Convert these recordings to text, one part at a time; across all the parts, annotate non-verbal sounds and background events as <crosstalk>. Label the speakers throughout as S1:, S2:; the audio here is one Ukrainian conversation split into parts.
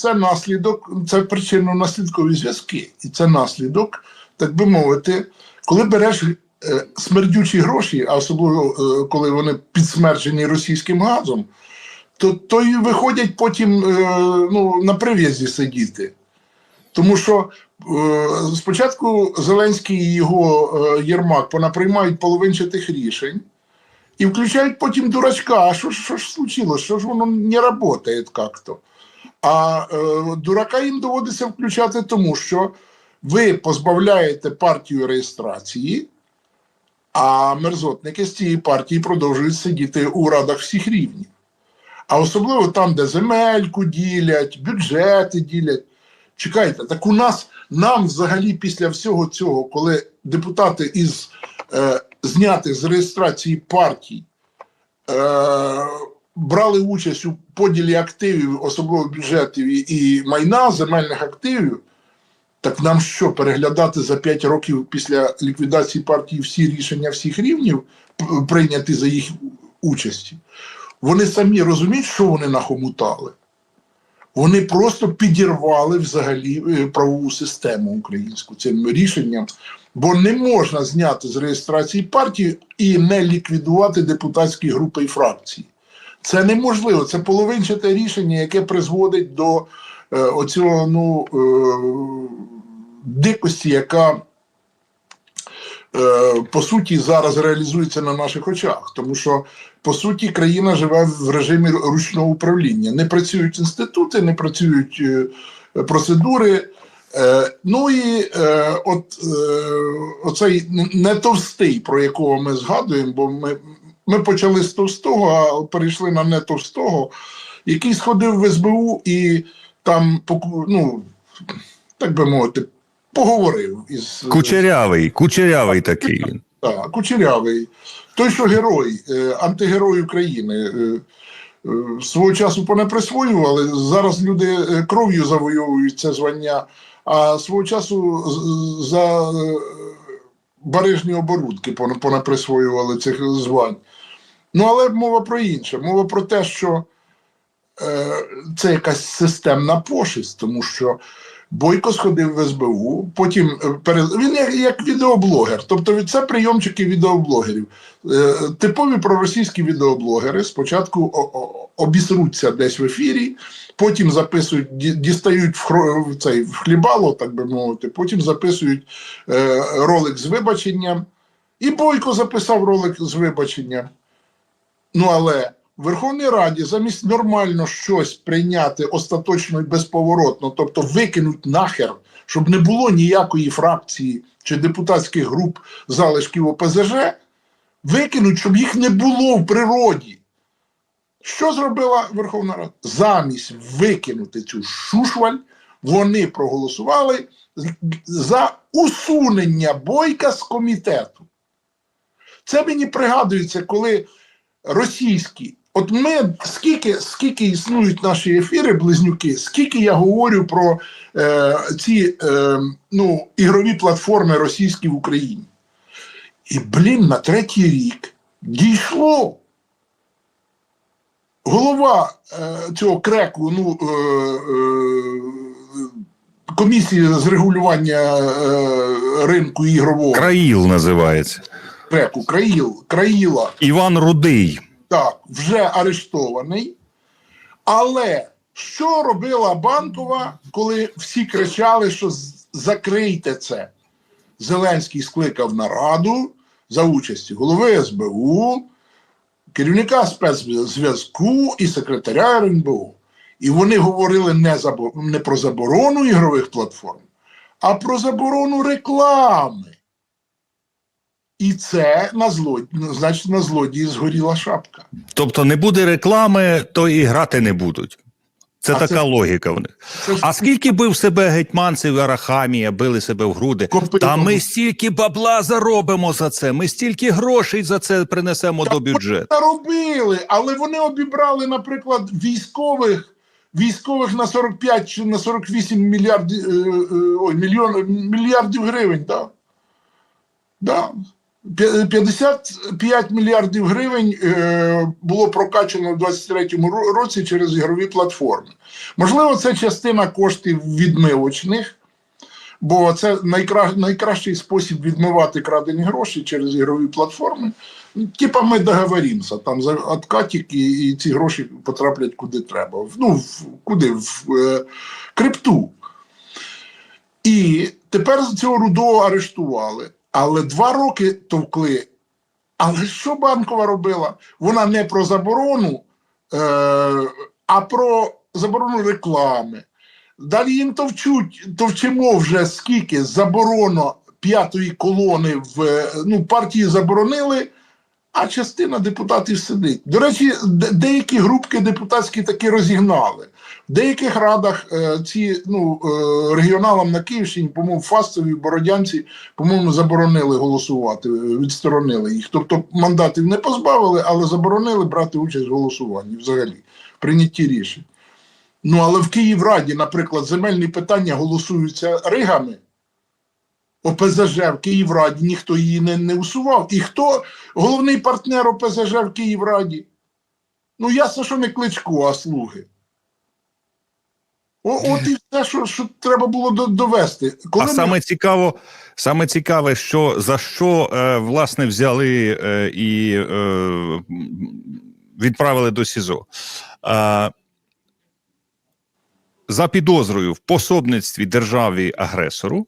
S1: це наслідок, це причинно-наслідкові зв'язки. І це наслідок, так би мовити, коли береш е, смердючі гроші, а особливо е, коли вони підсмерджені російським газом, то, то і виходять потім е, ну, на прив'язі сидіти. Тому що спочатку Зеленський і його Єрмак понаприймають половинчатих рішень і включають потім дурачка. А що, що ж случилось? Що ж воно не працює як-то? А е, дурака їм доводиться включати, тому що ви позбавляєте партію реєстрації, а мерзотники з цієї партії продовжують сидіти у радах всіх рівнів. А особливо там, де земельку ділять, бюджети ділять. Чекайте, так у нас нам взагалі після всього цього, коли депутати із е, знятих з реєстрації партій е, брали участь у поділі активів, особливо бюджетів і, майна земельних активів, так нам що переглядати за 5 років після ліквідації партії всі рішення всіх рівнів, п- прийняті за їх участі? Вони самі розуміють, що вони нахомутали. Вони просто підірвали взагалі е, правову систему українську цим рішенням, бо не можна зняти з реєстрації партії і не ліквідувати депутатські групи і фракції. Це неможливо. Це половинчате рішення, яке призводить до е, оцього ну, е, дикості, яка е, по суті зараз реалізується на наших очах. Тому що по суті країна живе в режимі ручного управління. Не працюють інститути, не працюють е, процедури. Е, ну і е, от е, оцей не товстий, про якого ми згадуємо, бо ми, ми почали з товстого, а перейшли на не товстого, який сходив в СБУ і там ну, так би мовити, поговорив із
S2: Кучерявий, кучерявий такий він.
S1: так, Кучерявий. Той, що герой, е, антигерой України. Е, е, свого часу понеприсвоювали. Зараз люди е, кров'ю завойовують це звання, а свого часу за е, барижні оборудки понаприсвоювали цих звань. Ну, але мова про інше. Мова про те, що е, це якась системна пошесть, тому що Бойко сходив в СБУ, потім е, він як, як відеоблогер, тобто це прийомчики відеоблогерів. Е, типові проросійські відеоблогери спочатку обісруться десь в ефірі, потім записують, дістають в, хро- цей в хлібало, так би мовити, потім записують е, ролик з вибаченням. І Бойко записав ролик з вибаченням. Ну але Верховній Раді замість нормально щось прийняти остаточно і безповоротно, тобто викинуть нахер, щоб не було ніякої фракції чи депутатських груп залишків ОПЗЖ, викинуть, щоб їх не було в природі. Що зробила Верховна Рада? Замість викинути цю шушваль, вони проголосували за усунення бойка з комітету. Це мені пригадується, коли російські. От ми скільки, скільки існують наші ефіри, близнюки, скільки я говорю про е, ці е, ну, ігрові платформи російські в Україні. І, блін, на третій рік дійшло. Голова е, цього креку, ну, е, е, комісії з регулювання е, ринку ігрового
S2: Країл називається.
S1: креку, Країл, Країла.
S2: Іван Рудий.
S1: Так, вже арештований. Але що робила банкова, коли всі кричали, що закрийте це? Зеленський скликав нараду за участі голови СБУ, керівника спецзв'язку і секретаря РНБУ. І вони говорили не, забо- не про заборону ігрових платформ, а про заборону реклами. І це на злодії, значить, на злодії згоріла шапка.
S2: Тобто не буде реклами, то і грати не будуть. Це
S1: А
S2: така
S1: це-
S2: логіка в них.
S1: Це
S2: А скільки бив себе гетьманців Арахамія, били себе в груди?
S1: Копитом.
S2: Та ми стільки бабла заробимо за це. Ми стільки грошей за це принесемо до бюджету.
S1: Та робили, але вони обібрали, наприклад, військових, військових на 45 чи на 48 мільярдів, е, е, ой, мільйон, мільярдів гривень, так? Да? П'я- 55 мільярдів гривень е, було прокачано в 2023 ро- році через ігрові платформи. Можливо, це частина коштів відмивочних, бо це найкра... найкращий спосіб відмивати крадені гроші через ігрові платформи. Типа ми договоримося, там за откатик і, і ці гроші потраплять куди треба. Ну, в, куди? В е, крипту. І тепер цього рудого арештували. Але два роки товкли. Але що банкова робила? Вона не про заборону, е, а про заборону реклами. Далі їм товчуть, товчимо вже скільки заборона п'ятої колони в е, ну, партії заборонили, а частина депутатів сидить. До речі, деякі групки депутатські таки розігнали. В деяких радах е, ці ну, е, регіоналам на Київщині, по-моєму, Фастові, Бородянці, по-моєму, заборонили голосувати, е, відсторонили їх. Тобто мандатів не позбавили, але заборонили брати участь в голосуванні взагалі, в прийнятті рішень. Ну, але в Київраді, наприклад, земельні питання голосуються ригами. ОПЗЖ в Київраді ніхто її не, не усував. І хто головний партнер ОПЗЖ в Київраді? Ну, ясно, що не кличко, а слуги. О, от і все, що, що треба було довести. Коли
S2: а
S1: ми-
S2: саме цікаво, саме цікаве, що за що е, власне взяли е, і е, відправили до СІЗО. Е, за підозрою в пособництві державі агресору,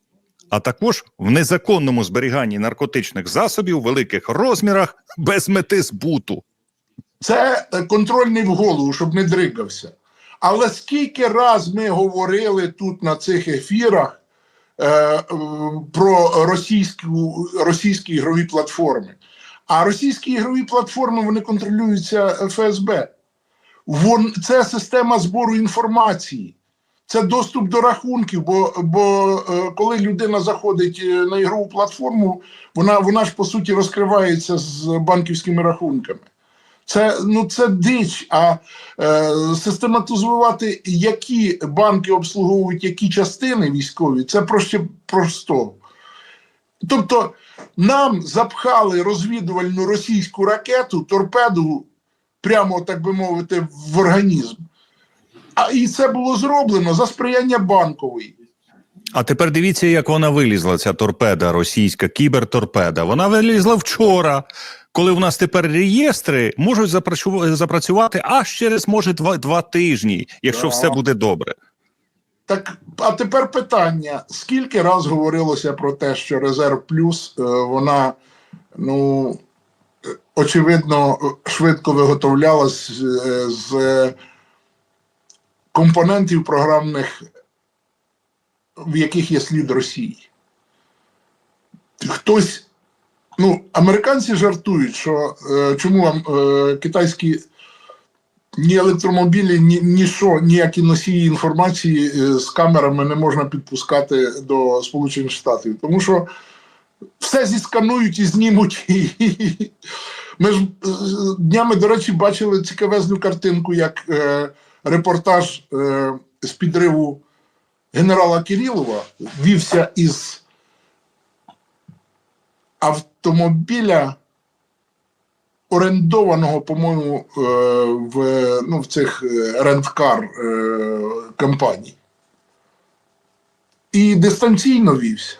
S2: а також в незаконному зберіганні наркотичних засобів у великих розмірах без мети збуту.
S1: Це е, контрольний в голову, щоб не дригався. Але скільки раз ми говорили тут на цих ефірах е, про російську, російські ігрові платформи. А російські ігрові платформи вони контролюються ФСБ. Вон, це система збору інформації, це доступ до рахунків. Бо, бо е, коли людина заходить е, на ігрову платформу, вона, вона ж по суті розкривається з банківськими рахунками. Це ну це дич. А е, систематизувати, які банки обслуговують які частини військові, це проще просто. Тобто нам запхали розвідувальну російську ракету, торпеду, прямо так би мовити, в організм. А і це було зроблено за сприяння банкової.
S2: А тепер дивіться, як вона вилізла, ця торпеда, російська кіберторпеда. Вона вилізла вчора, коли в нас тепер реєстри можуть запрацювати аж через, може, два, два тижні, якщо
S1: Да.
S2: все буде добре.
S1: Так, а тепер питання: скільки раз говорилося про те, що резерв плюс е, вона, ну, е, очевидно, швидко виготовлялась е, з компонентів програмних, в яких є слід Росії. Хтось, ну, американці жартують, що е, чому е, китайські ні електромобілі, ні, ні що, ніякі носії інформації е, з камерами не можна підпускати до Сполучених Штатів. Тому що все зісканують і знімуть. <laughs> Ми ж е, днями, до речі, бачили цікавезну картинку, як е, репортаж е, з підриву генерала Кирилова вівся із автомобіля орендованого, по-моєму, е, в, ну, в цих е, ренткар компаній. І дистанційно вівся.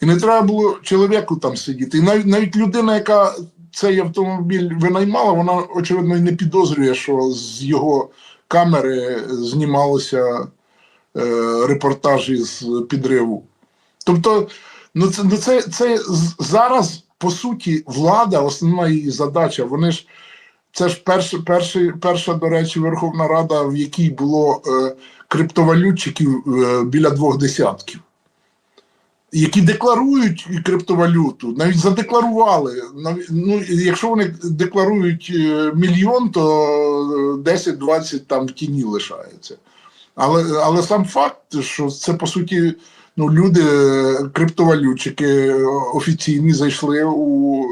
S1: І не треба було чоловіку там сидіти. І навіть, навіть людина, яка цей автомобіль винаймала, вона, очевидно, і не підозрює, що з його камери знімалися е, репортажі з підриву. Тобто, ну це, ну це, це зараз, по суті, влада, основна її задача, вони ж. Це ж перша, перший, перша, до речі, Верховна Рада, в якій було е, криптовалютчиків е, біля двох десятків, які декларують криптовалюту, навіть задекларували. Ну, якщо вони декларують е, мільйон, то е, 10-20 там в тіні лишається. Але, але сам факт, що це по суті ну, люди, е, криптовалютчики е, офіційні зайшли у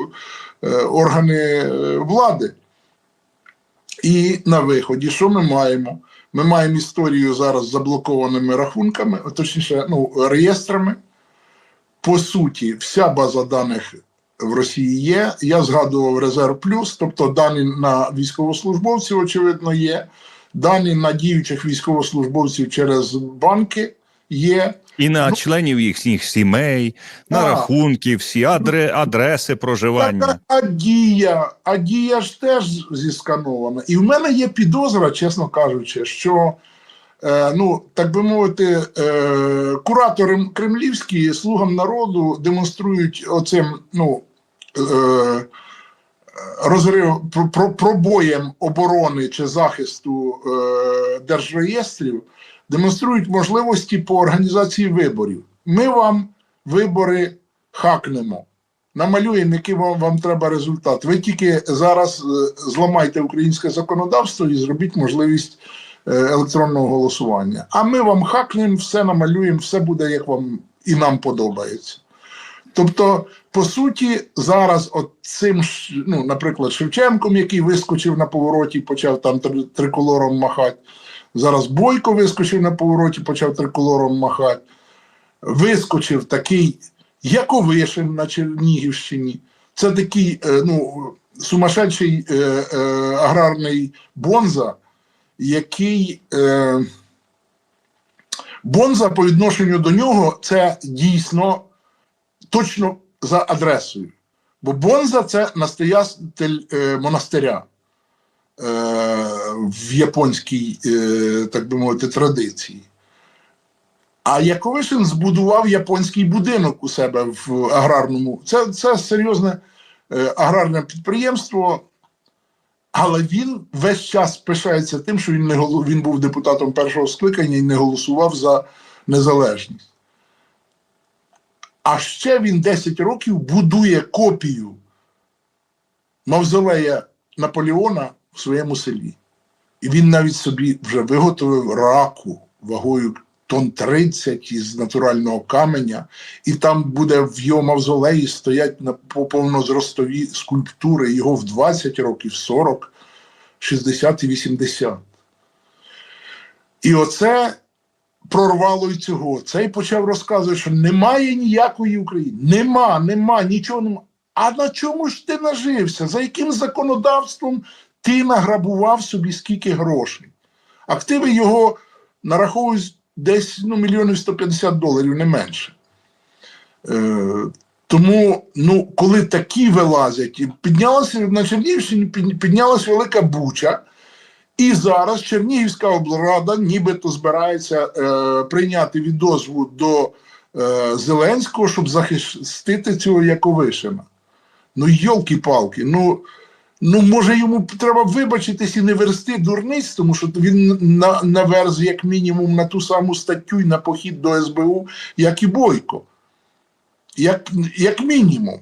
S1: е, органи е, влади. І на виході, що ми маємо? Ми маємо історію зараз з заблокованими рахунками, точніше, ну, реєстрами. По суті, вся база даних в Росії є. Я згадував резерв плюс, тобто дані на військовослужбовців, очевидно, є. Дані на діючих військовослужбовців через банки є.
S2: І на
S1: Ну,
S2: членів їхніх сімей, на рахунки, всі адре, адреси проживання.
S1: А дія, а дія ж теж зісканована. І в мене є підозра, чесно кажучи, що ну, так би мовити, е, куратори кремлівські слугам народу демонструють оцим ну, е, розрив про, про, пробоєм оборони чи захисту е, держреєстрів, демонструють можливості по організації виборів. Ми вам вибори хакнемо намалюємо, який вам, вам треба результат. Ви тільки зараз е, зламайте українське законодавство і зробіть можливість е, електронного голосування. А ми вам хакнемо, все намалюємо, все буде як вам і нам подобається. Тобто, по суті, зараз от цим, ну, наприклад, Шевченком, який вискочив на повороті, почав там триколором махати. Зараз Бойко вискочив на повороті, почав триколором махати. Вискочив такий Яковишин на Чернігівщині. Це такий е, ну, сумасшедший е, е, аграрний бонза, який е, бонза по відношенню до нього це дійсно точно за адресою. Бо бонза це настоятель е, монастиря е, в японській, е, так би мовити, традиції. А Яковишин збудував японський будинок у себе в аграрному. Це, це серйозне е, аграрне підприємство, але він весь час пишається тим, що він не він був депутатом першого скликання і не голосував за незалежність. А ще він 10 років будує копію мавзолея Наполеона в своєму селі. І він навіть собі вже виготовив раку вагою тонн 30 із натурального каменя, і там буде в його мавзолеї стоять на повнозростові скульптури його в 20 років, 40, 60 і 80. І оце прорвало й цього. Цей почав розказувати, що немає ніякої України. Нема, нема, нічого нема. А на чому ж ти нажився? За яким законодавством ти награбував собі скільки грошей? Активи його нараховують десь ну, мільйонів 150 доларів, не менше. Е, тому, ну, коли такі вилазять, піднялася на Чернігівщині, під- піднялась велика буча, і зараз Чернігівська облрада нібито збирається е, прийняти відозву до е, Зеленського, щоб захистити цього Яковишина. Ну, йолки-палки, ну. Ну, може, йому треба вибачитись і не версти дурниць, тому що він на, наверз як мінімум на ту саму статтю і на похід до СБУ, як і Бойко. Як, як мінімум.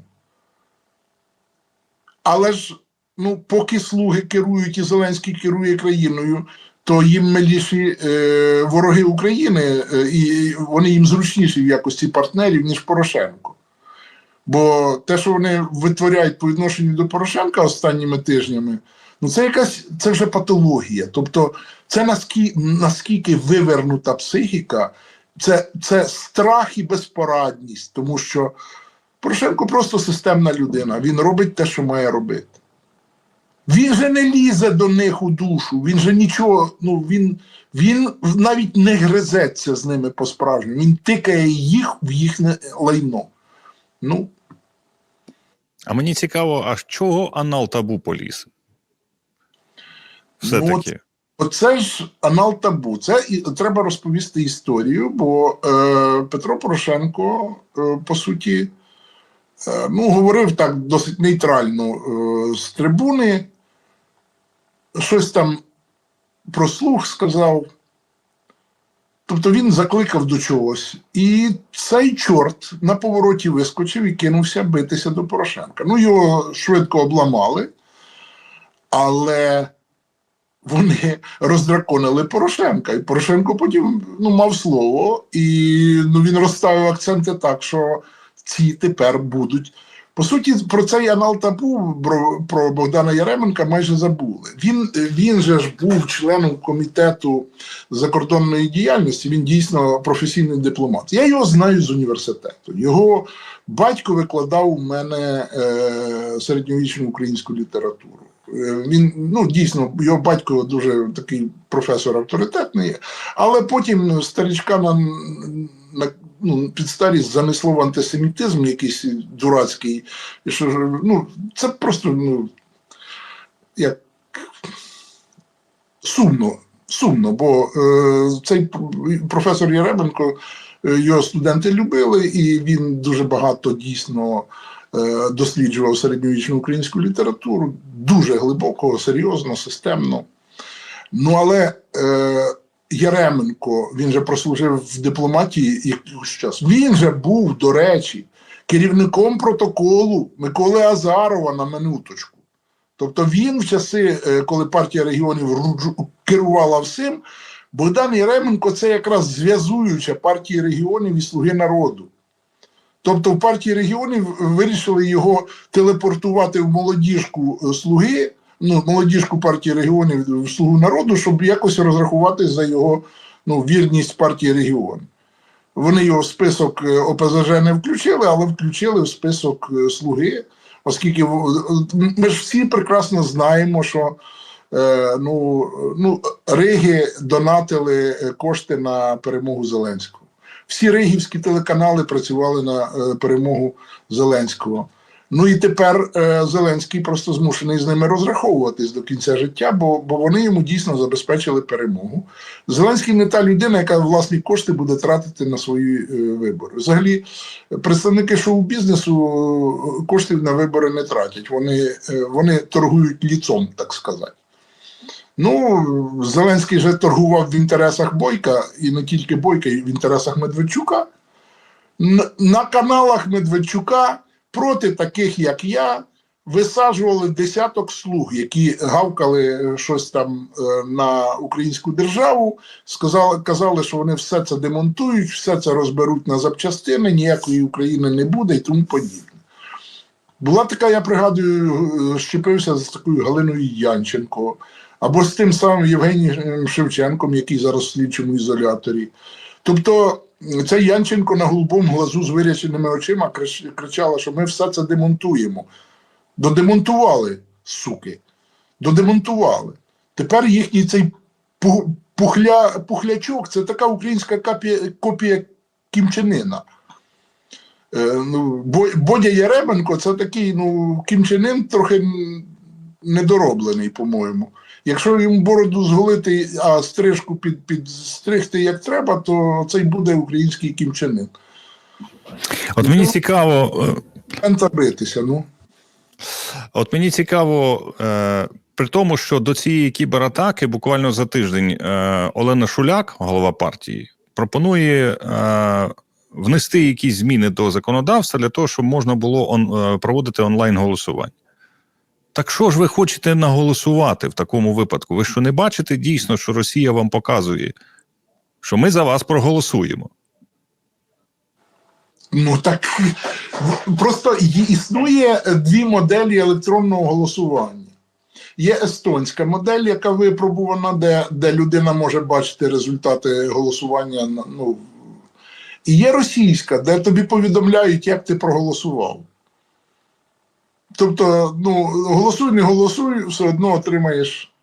S1: Але ж, ну, поки слуги керують і Зеленський керує країною, то їм миліші е, вороги України, е, і вони їм зручніші в якості партнерів, ніж Порошенко. Бо те, що вони витворяють по відношенню до Порошенка останніми тижнями, ну це якась це вже патологія. Тобто, це наскільки, наскільки вивернута психіка, це, це страх і безпорадність, тому що Порошенко просто системна людина. Він робить те, що має робити. Він же не лізе до них у душу, він же нічого, ну він, він навіть не гризеться з ними по-справжньому. Він тикає їх в їхнє лайно. Ну,
S2: А мені цікаво, а з чого анал табу поліз? Все
S1: Ну, от- Оце ж анал табу. Це і треба розповісти історію, бо е, Петро Порошенко, е, по суті, е, ну, говорив так досить нейтрально е, з трибуни, щось там про слух сказав. Тобто він закликав до чогось. І цей чорт на повороті вискочив і кинувся битися до Порошенка. Ну, його швидко обламали, але вони роздраконили Порошенка. І Порошенко потім ну, мав слово, і ну, він розставив акценти так, що ці тепер будуть По суті, про цей анал табу про, про Богдана Яременка майже забули. Він, він же ж був членом комітету закордонної діяльності. Він дійсно професійний дипломат. Я його знаю з університету. Його батько викладав у мене е, середньовічну українську літературу. Е, Він ну дійсно його батько дуже такий професор авторитетний, але потім старічка на, на ну, під старість занесло в антисемітизм якийсь дурацький. І що ну, це просто ну, як сумно, сумно, бо е, цей професор Яременко, е, його студенти любили, і він дуже багато дійсно е, досліджував середньовічну українську літературу, дуже глибоко, серйозно, системно. Ну, але е, Яременко, він же прослужив в дипломатії якийсь час. Він же був, до речі, керівником протоколу Миколи Азарова на минуточку. Тобто він в часи, е, коли партія регіонів керувала всім, Богдан Яременко це якраз зв'язуюча партії регіонів і Слуги народу. Тобто в партії регіонів вирішили його телепортувати в молодіжку е, слуги, ну, молодіжку партії регіонів в слугу народу, щоб якось розрахувати за його ну, вірність партії регіонів. Вони його в список е, ОПЗЖ не включили, але включили в список е, слуги, оскільки ми ж всі прекрасно знаємо, що е, ну, ну, Риги донатили е, кошти на перемогу Зеленського. Всі ригівські телеканали працювали на е, перемогу Зеленського. Ну і тепер е, Зеленський просто змушений з ними розраховуватись до кінця життя, бо, бо вони йому дійсно забезпечили перемогу. Зеленський не та людина, яка власні кошти буде тратити на свої е, вибори. Взагалі, представники шоу-бізнесу е, коштів на вибори не тратять. Вони, е, вони торгують ліцом, так сказати. Ну, Зеленський же торгував в інтересах Бойка, і не тільки Бойка, і в інтересах Медведчука. Н- На каналах Медведчука проти таких, як я, висаджували десяток слуг, які гавкали е, щось там е, на українську державу, сказали, казали, що вони все це демонтують, все це розберуть на запчастини, ніякої України не буде і тому подібне. Була така, я пригадую, е, щепився з такою Галиною Янченко, або з тим самим Євгенієм Шевченком, який зараз в слідчому ізоляторі. Тобто, цей Янченко на голубому глазу з виряченими очима крич- кричала, що ми все це демонтуємо. Додемонтували, суки. Додемонтували. Тепер їхній цей пухля, пухлячок це така українська копія, копія Кімчинина. Е, ну, Бодя Яременко це такий ну, Кімчинин трохи недороблений, по-моєму. Якщо йому бороду зголити, а стрижку під, підстригти як треба, то це й буде український кімчанин.
S2: От мені цікаво, е,
S1: битися, ну.
S2: От мені цікаво, е, при тому, що до цієї кібератаки буквально за тиждень е, Олена Шуляк, голова партії, пропонує е, внести якісь зміни до законодавства для того, щоб можна було он, е, проводити онлайн голосування. Так що ж ви хочете наголосувати в такому випадку? Ви що не бачите дійсно, що Росія вам показує, що ми за вас проголосуємо?
S1: Ну так просто існує дві моделі електронного голосування. Є естонська модель, яка випробувана, де, де людина може бачити результати голосування. Ну, і є російська, де тобі повідомляють, як ти проголосував. Тобто, ну, голосуй, не голосуй, все одно отримаєш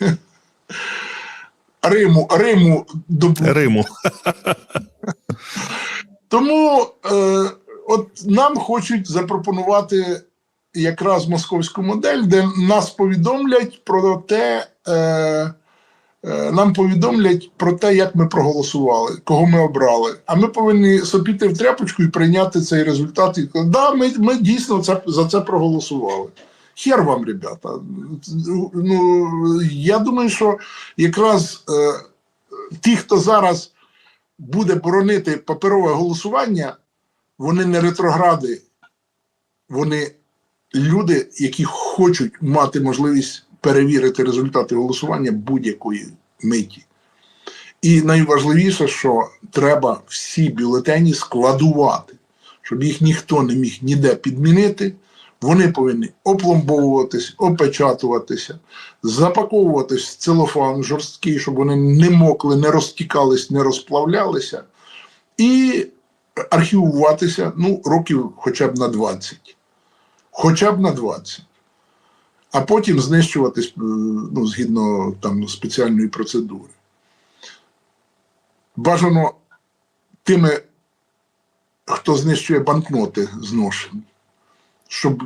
S1: <laughs> Риму, Риму до
S2: Риму. <laughs>
S1: Тому е, от нам хочуть запропонувати якраз московську модель, де нас повідомлять про те, е, нам повідомлять про те, як ми проголосували, кого ми обрали. А ми повинні сопіти в тряпочку і прийняти цей результат. І да, ми, ми дійсно це, за це проголосували. Хер вам, ребята. Ну, я думаю, що якраз е, ті, хто зараз буде боронити паперове голосування, вони не ретрогради, вони люди, які хочуть мати можливість перевірити результати голосування будь-якої миті. І найважливіше, що треба всі бюлетені складувати, щоб їх ніхто не міг ніде підмінити. Вони повинні опломбовуватись, опечатуватися, запаковуватись в целофан жорсткий, щоб вони не мокли, не розтікались, не розплавлялися, і архівуватися ну, років хоча б на 20. Хоча б на 20. А потім знищуватись е, ну, згідно там, спеціальної процедури. Бажано тими, хто знищує банкноти зношені щоб,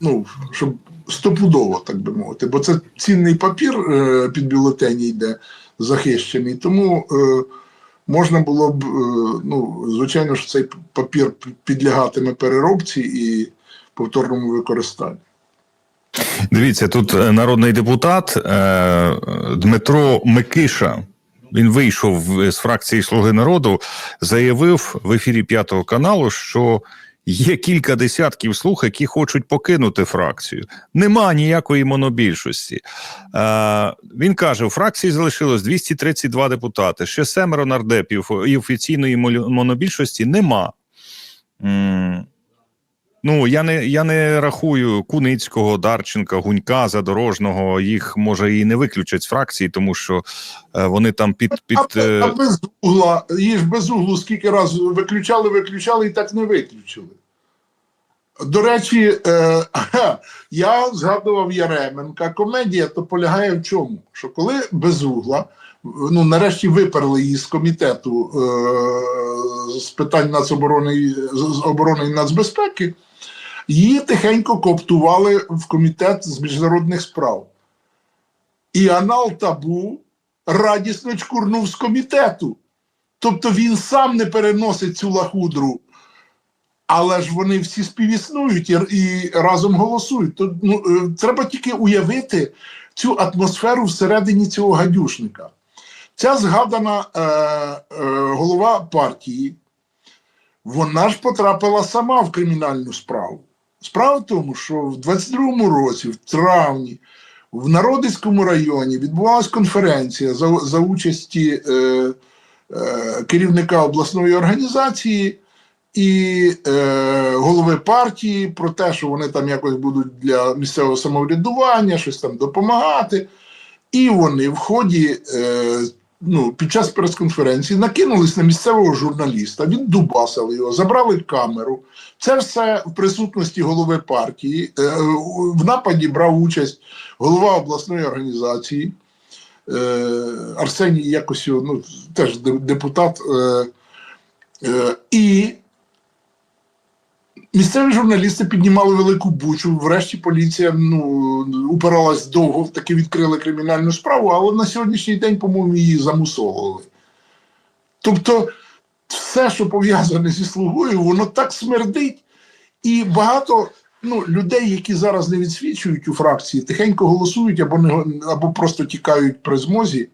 S1: ну, щоб стопудово, так би мовити, бо це цінний папір е, під бюлетені йде захищений, тому е, можна було б, е, ну, звичайно, що цей папір підлягатиме переробці і повторному використанню.
S2: Дивіться, тут е, народний депутат е, Дмитро Микиша. Він вийшов з фракції Слуги народу, заявив в ефірі п'ятого каналу, що є кілька десятків слуг, які хочуть покинути фракцію. Нема ніякої монобільшості. Е, він каже: у фракції залишилось 232 депутати, ще семеро нардепів і офіційної монобільшості нема. Ну, я не, я не рахую Куницького, Дарченка, Гунька, Задорожного. Їх може і не виключать з фракції, тому що е, вони там під під
S1: а,
S2: е,
S1: а без угла, ж без углу скільки разів виключали, виключали і так не виключили. До речі, е, <laughs> я згадував Яременка. Комедія то полягає в чому? Що коли без угла, ну нарешті виперли її з комітету е, з питань нацоборони з оборони і нацбезпеки, її тихенько коптували в комітет з міжнародних справ. І Анал Табу радісно чкурнув з комітету. Тобто він сам не переносить цю лахудру, але ж вони всі співіснують і, і разом голосують. То, ну, е, треба тільки уявити цю атмосферу всередині цього гадюшника. Ця згадана е, е, голова партії, вона ж потрапила сама в кримінальну справу. Справа в тому, що в 22-му році, в травні, в Народицькому районі відбувалась конференція за, за участі е, е, керівника обласної організації і е, голови партії про те, що вони там якось будуть для місцевого самоврядування, щось там допомагати. І вони в ході, е, ну, під час прес-конференції накинулись на місцевого журналіста, він дубасив його, забрали камеру. Це все в присутності голови партії. Е, в нападі брав участь голова обласної організації. Е, Арсеній якось ну, теж депутат. Е, і місцеві журналісти піднімали велику бучу. Врешті поліція ну, упиралась довго, таки відкрили кримінальну справу, але на сьогоднішній день, по-моєму, її замусовували. Тобто, все, що пов'язане зі слугою, воно так смердить. І багато ну, людей, які зараз не відсвічують у фракції, тихенько голосують або, не, або просто тікають при змозі,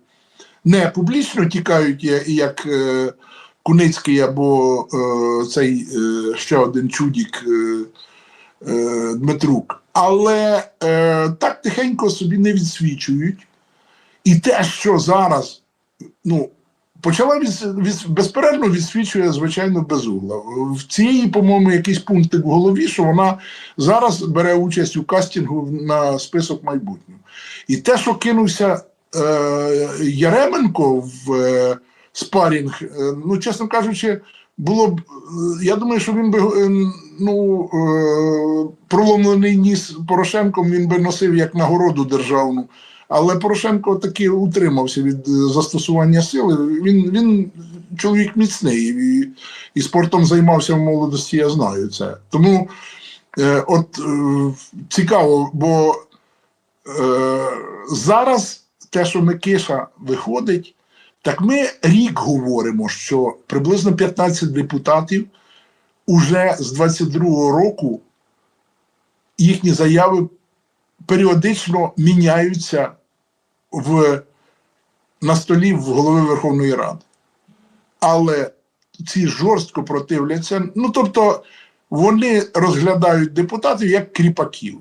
S1: не публічно тікають, як е, Куницький або е, цей е, ще один чудік е, е, Дмитрук, але е, так тихенько собі не відсвічують. І те, що зараз ну, почала від, від, безперервно відсвічує, звичайно, безугла. В цій, по-моєму, якийсь пунктик в голові, що вона зараз бере участь у кастингу на список майбутнього. І те, що кинувся е, Яременко в е, спарінг, е, ну, чесно кажучи, було б. е, Я думаю, що він би е, ну, проломлений ніс Порошенком він би носив як нагороду державну. Але Порошенко таки утримався від застосування сили. Він, він чоловік міцний і, і спортом займався в молодості, я знаю це. Тому е, от е, цікаво, бо е, зараз те, що Микиша виходить, так ми рік говоримо, що приблизно 15 депутатів уже з 22-го року їхні заяви періодично міняються в, на столі в голови Верховної Ради. Але ці жорстко противляться. Ну тобто вони розглядають депутатів як кріпаків.